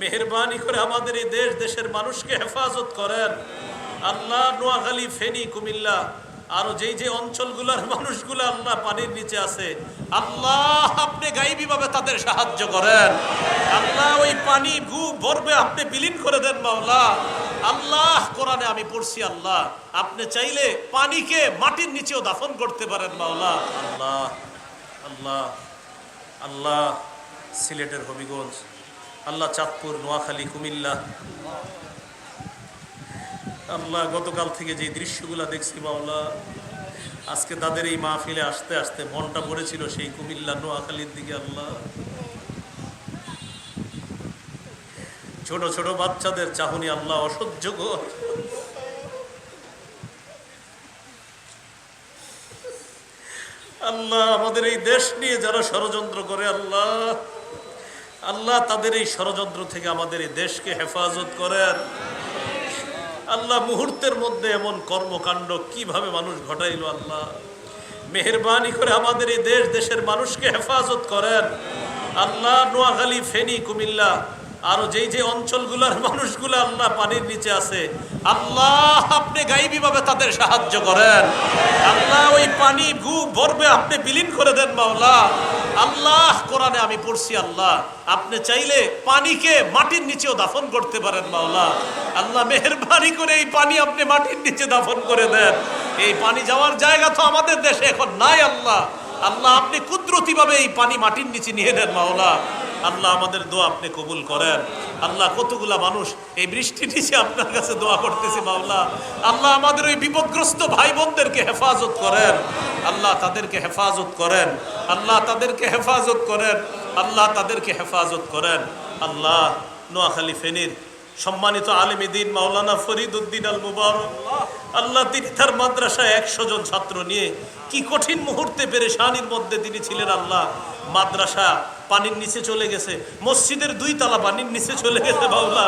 মেহরবানি করে আমাদের এই দেশ দেশের মানুষকে হেফাজত করেন। আল্লাহ নোয়াখালী, ফেনী, কুমিল্লা, আরও যেই যে অঞ্চলগুলোর মানুষগুলো আল্লাহ পানির নিচে আছে, আল্লাহ আপনি গাইবি ভাবে তাদের সাহায্য করেন। আল্লাহ ওই পানি গু ভরবে আপনি বিলীন করে দেন মাওলা। আল্লাহ কোরআনে আমি পড়ছি, আল্লাহ, আপনি চাইলে পানিকে মাটির নিচেও দাফন করতে পারেন মাওলা। আল্লাহ আল্লাহ আল্লাহ, সিলেটের হবিগঞ্জ। আল্লাহ চাঁদপুর, নোয়াখালী, কুমিল্লা। আল্লাহ, গতকাল থেকে যে দৃশ্যগুলো দেখছি মাওলা, আজকে তাদের এই মাহফিলে আসতে আসতে মনটা পড়েছিল সেই কুমিল্লা, নোয়াখালীর দিকে আল্লাহ। ছোট ছোট বাচ্চাদের চাহনি আল্লাহ অসহ্যকর আল্লাহ, আমাদের এই দেশ নিয়ে যারা ষড়যন্ত্র করে আল্লাহ আল্লাহ তাদের এই ষড়যন্ত্র থেকে আমাদের এই দেশকে হেফাজত করেন। আল্লাহ মুহূর্তের মধ্যে এমন কর্মকাণ্ড কীভাবে মানুষ ঘটাইল আল্লাহ? মেহরবানি করে আমাদের এই দেশ দেশের মানুষকে হেফাজত করেন। আল্লাহ নোয়াখালী, ফেনী, কুমিল্লা, আরও যেই যে অঞ্চলগুলোর মানুষগুলো আল্লাহ পানির নিচে আছে, আল্লাহ আপনি গাইবি ভাবে তাদের সাহায্য করেন। আল্লাহ ওই পানি গু ভরবে আপনি বিলীন করে দেন মাওলা। আল্লাহ, কোরআনে আমি পড়ছি আল্লাহ। আপনি চাইলে পানিকে মাটির নিচেও দাফন করতে পারেন, মাওলা। আল্লাহ মেহরবানি করে এই পানি আপনি মাটির নিচে দাফন করে দেন। এই পানি যাওয়ার জায়গা তো আমাদের দেশে এখন নাই, আল্লাহ। আল্লাহ, আপনি কুদরতি ভাবে এই পানি মাটির নিচে নিয়ে নেন, মাওলা। আল্লাহ, আমাদের দোয়া আপনি কবুল করেন। আল্লাহ, কতগুলা মানুষ এই বৃষ্টি নিচে আপনার কাছে দোয়া করতেছে, মাওলা। আল্লাহ, আমাদের ওই বিপদগ্রস্ত ভাই বোনদেরকে হেফাজত করেন। আল্লাহ তাদেরকে হেফাজত করেন। আল্লাহ তাদেরকে হেফাজত করেন। আল্লাহ তাদেরকে হেফাজত করেন। আল্লাহ নোয়াখালী ফেনীর সম্মানিত আলিমিদ্দিন দিন মাওলানা ফরিদ উদ্দিন আল মুবার আল্লাহ তিনি তার মাদ্রাসায় একশো জন ছাত্র নিয়ে কি কঠিন মুহূর্তে পেরেশানির মধ্যে তিনি ছিলেন আল্লাহ। মাদ্রাসা পানির নিচে চলে গেছে। মসজিদের দুই তালা পানির নিচে চলে গেছে মাওলা।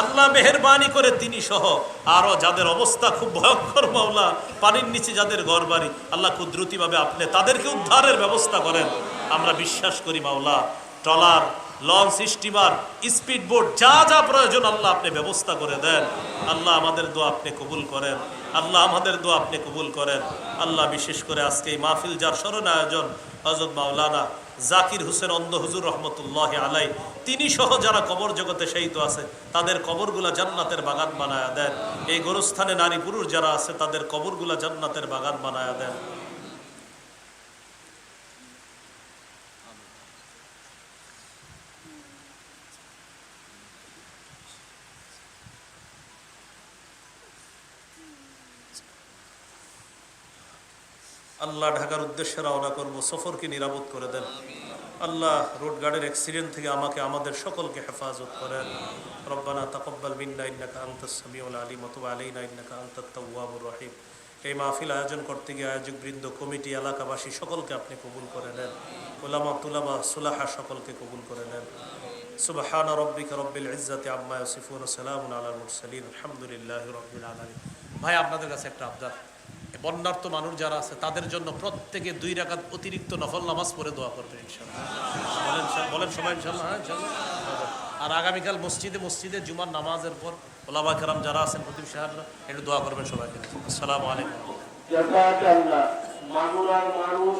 আল্লাহ মেহরবানি করে তিনি সহ। আরও যাদের অবস্থা খুব ভয়ঙ্কর মাওলা, পানির নিচে যাদের ঘর বাড়ি আল্লাহ কুদরতিভাবে আপনি তাদেরকে উদ্ধারের ব্যবস্থা করেন। আমরা বিশ্বাস করি মাওলা, trawler, launch, steamer, speed boat, যা যা প্রয়োজন আল্লাহ আপনি ব্যবস্থা করে দেন। আল্লাহ আমাদের দোয়া আপনি কবুল করেন। আল্লাহ আমাদের দোয়া আপনি কবুল করেন। আল্লাহ বিশেষ করে আজকে এই মাহফিল যার স্মরণ আয়োজন হজরত মাওলানা জাকির হুসেন অন্ধ হুজুর রহমতুল্লাহ আলাই, তিনি সহ যারা কবর জগতে শহীদ আছে, তাদের কবরগুলা জান্নাতের বাগান বানায়া দেন। এই গোরস্থানে নারী পুরুষ যারা আছে, তাদের কবরগুলা জান্নাতের বাগান বানায়া দেন। আল্লাহ ঢাকার উদ্দেশ্যে রওনা করব, সফরকে নিরাপদ করে দেন। আল্লাহ রোড গার্ডের অ্যাক্সিডেন্ট থেকে আমাকে, আমাদের সকলকে হেফাজত করেন। রব্বানা তাকব্বাল মিন্না, ইন্নাকা আনতাস সামিউল আলিম, ওয়া আলাইনা, ইন্নাকা আনতাত তাওয়াবুর রহিম। এই মাহফিল আয়োজন করতে গিয়ে আয়োজক বৃন্দ, কমিটি, এলাকাবাসী সকলকে আপনি কবুল করে নেন। ওলামা, তুলামা, সুলাহা সকলকে কবুল করে নেন। সুবহান রব্বিকা রব্বিল ইজ্জাতি আম্মা ইয়াসিফুন সালামুন আলাল মুরসালিন। আলহামদুলিল্লাহি রাব্বিল আলামিন। ভাই, আপনাদের কাছে একটা আবদার। বন্যার্থ মানুষ যারা আছে, তাদের জন্য প্রত্যেকে দুই রাখাত অতিরিক্ত নফল নামাজ পড়ে দোয়া ইনশাআল্লাহ। বলেন সবাই হ্যাঁ আর আগামীকাল মসজিদে মসজিদে জুমার নামাজের পর ওলামা খেরাম যারা আছেন প্রদীপ সাহেবরা, একটু দোয়া করবেন সবাইকে। আসসালামু আলাইকুম। মানুষ